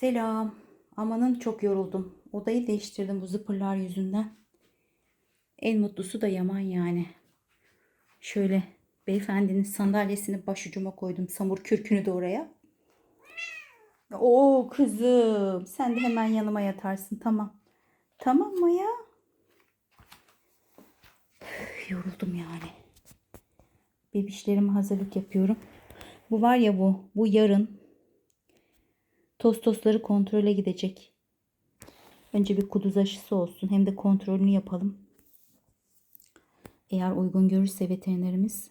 Selam. Amanın çok yoruldum. Odayı değiştirdim bu zıpırlar yüzünden. En mutlusu da Yaman yani. Şöyle beyefendinin sandalyesini başucuma koydum. Samur kürkünü de oraya. Oo kızım. Sen de hemen yanıma yatarsın. Tamam. Tamam mı ya? Üf, yoruldum yani. Bebişlerime hazırlık yapıyorum. Bu var ya bu. Bu yarın Tostosları kontrole gidecek. Önce bir kuduz aşısı olsun. Hem de kontrolünü yapalım. Eğer uygun görürse veterinerimiz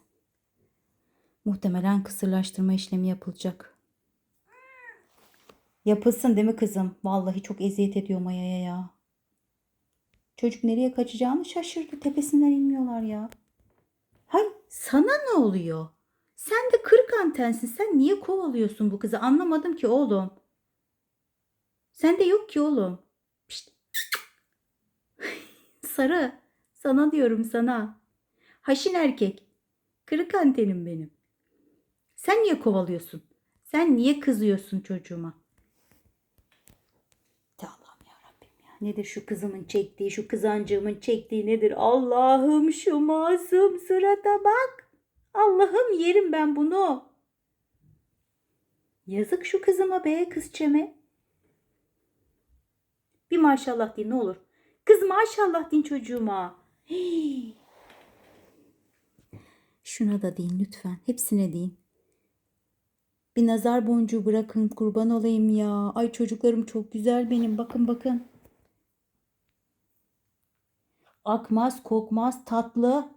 muhtemelen kısırlaştırma işlemi yapılacak. Yapılsın değil mi kızım? Vallahi çok eziyet ediyor Maya'ya ya. Çocuk nereye kaçacağını şaşırdı. Tepesinden inmiyorlar ya. Hay sana ne oluyor? Sen de kırık antensin. Sen niye kovalıyorsun bu kızı? Anlamadım ki oğlum. Sen de yok ki oğlum. Pişt. Sarı. Sana diyorum sana. Haşin erkek. Kırık antenim benim. Sen niye kovalıyorsun? Sen niye kızıyorsun çocuğuma? Allah'ım yarabbim ya. Nedir şu kızımın çektiği, şu kızancığımın çektiği nedir? Allah'ım şu masum surata bak. Allah'ım yerim ben bunu. Yazık şu kızıma be kızçeme. Bir maşallah deyin ne olur. Kız maşallah deyin çocuğuma. Şuna da deyin lütfen. Hepsine deyin. Bir nazar boncuğu bırakın kurban olayım ya. Ay çocuklarım çok güzel benim. Bakın bakın. Akmaz, kokmaz, tatlı.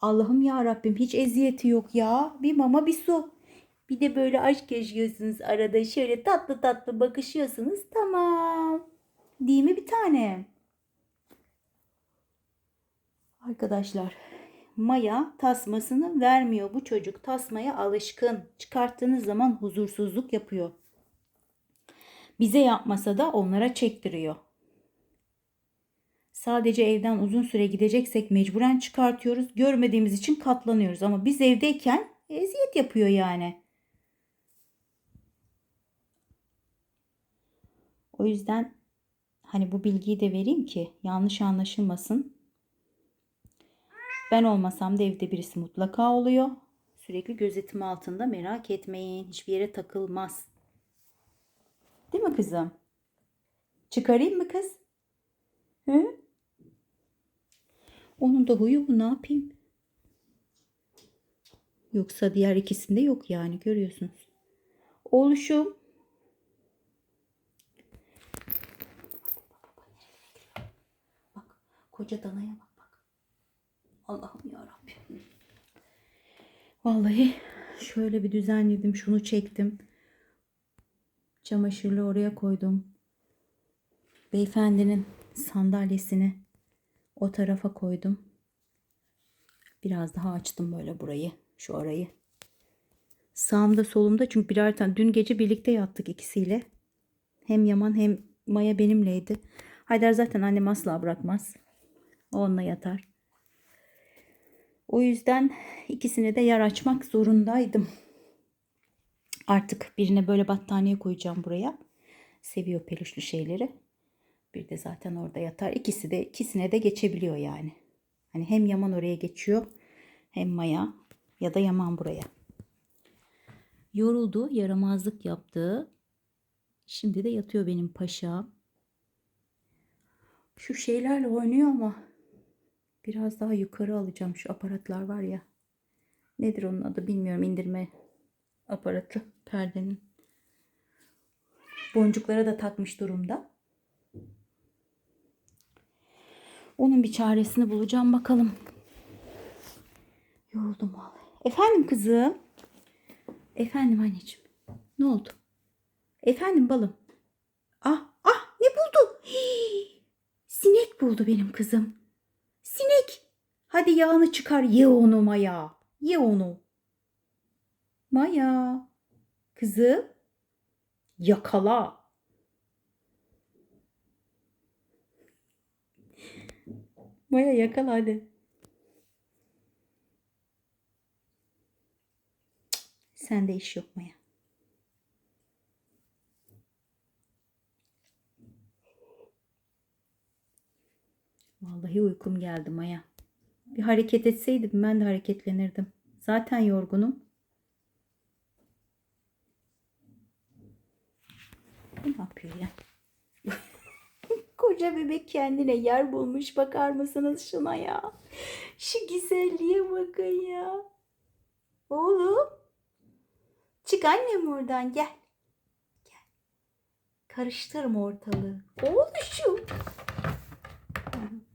Allah'ım ya Rabbim hiç eziyeti yok ya. Bir mama bir su. Bir de böyle aşk yaşıyorsunuz arada şöyle tatlı tatlı bakışıyorsunuz. Tamam. Değil mi bir tane? Arkadaşlar Maya tasmasını vermiyor. Bu çocuk tasmaya alışkın. Çıkarttığınız zaman huzursuzluk yapıyor. Bize yapmasa da onlara çektiriyor. Sadece evden uzun süre gideceksek mecburen çıkartıyoruz. Görmediğimiz için katlanıyoruz. Ama biz evdeyken eziyet yapıyor yani. O yüzden hani bu bilgiyi de vereyim ki yanlış anlaşılmasın. Ben olmasam da evde birisi mutlaka oluyor. Sürekli gözetim altında merak etmeyin. Hiçbir yere takılmaz. Değil mi kızım? Çıkarayım mı kız? Hı? Onun da huyu bu ne yapayım? Yoksa diğer ikisinde yok yani görüyorsunuz. Oluşum. Bak koca danaya bak bak. Allah'ım ya Rabbim. Vallahi şöyle bir düzenledim. Şunu çektim. Çamaşırlı oraya koydum. Beyefendinin sandalyesini o tarafa koydum. Biraz daha açtım böyle burayı. Şu arayı. Sağımda solumda çünkü birer tane. Dün gece birlikte yattık ikisiyle. Hem Yaman hem Maya benimleydi. Haydar zaten annem asla bırakmaz. Onunla yatar. O yüzden ikisine de yer açmak zorundaydım. Artık birine böyle battaniye koyacağım buraya. Seviyor peluşlu şeyleri. Bir de zaten orada yatar. İkisi de ikisine de geçebiliyor yani. Hani hem Yaman oraya geçiyor hem Maya ya da Yaman buraya. Yoruldu, yaramazlık yaptı. Şimdi de yatıyor benim paşam. Şu şeylerle oynuyor ama biraz daha yukarı alacağım. Şu aparatlar var ya. Nedir onun adı bilmiyorum. indirme aparatı perdenin. Boncuklara da takmış durumda. Onun bir çaresini bulacağım bakalım. Yoruldum vallahi. Efendim kızım. Efendim anneciğim. Ne oldu? Efendim balım. Ah ah ne buldu? Hii, sinek buldu benim kızım. Sinek. Hadi yağını çıkar ye onu Maya. Ye onu. Maya. Kızım. Yakala. Maya yakala hadi. Sende iş yok Maya. Vallahi uykum geldi Maya. Bir hareket etseydim ben de hareketlenirdim. Zaten yorgunum. Ne yapıyor ya? Koca bebek kendine yer bulmuş. Bakar mısınız şuna ya? Şu güzelliğe bakın ya. Oğlum. Çık annem oradan gel. Gel. Karıştırma ortalığı. Oğluşum. Hiç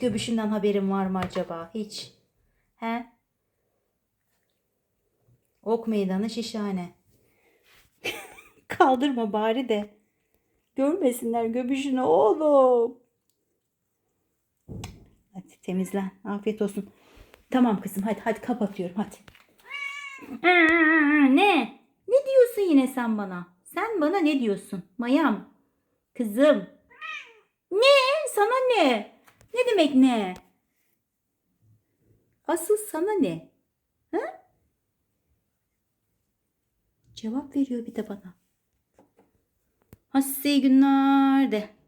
göbüşünden haberin var mı acaba? Hiç. He? Ok meydanı şişhane. Kaldırma bari de. Görmesinler göbüşünü oğlum. Hadi temizlen. Afiyet olsun. Tamam kızım hadi hadi kapatıyorum hadi. Ne? Ne diyorsun yine sen bana? Sen bana ne diyorsun? Mayam. Kızım. Ne? Sana ne? Ne demek ne? Asıl sana ne? Ha? Cevap veriyor bir de bana. Ha size iyi günler de.